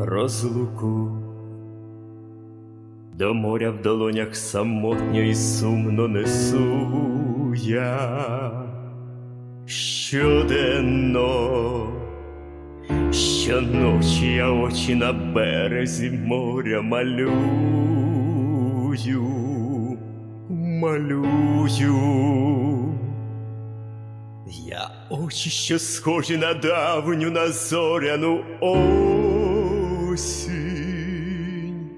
розлуку. До моря в долонях самотньо і сумно несу я щоденно, щоночі я очі на березі моря малюю, малюю. Я очі, що схожі на давню на зоряну осінь,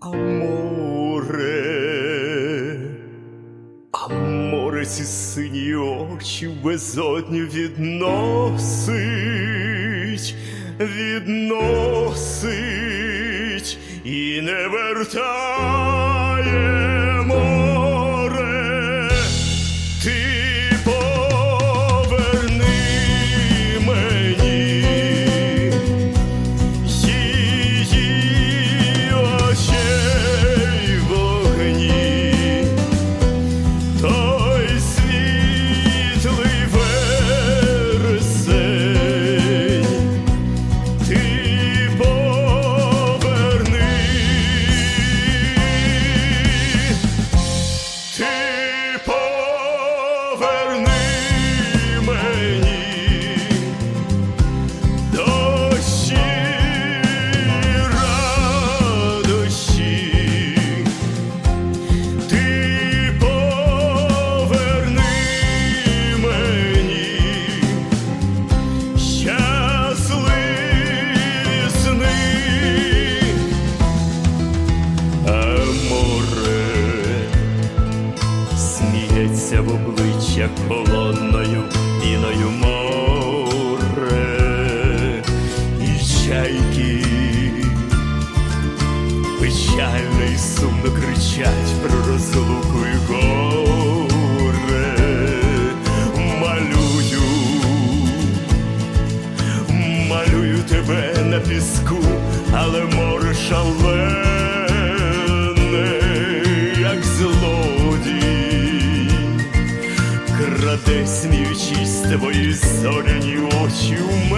а море, а море ці сині очі в безодню відносить, відносить і не вертає сміється в обличчя холодною піною море. І чайки. Печально і сумно кричать про розлуку і горе. Малюю, малюю тебе на піску, але море шалене, You.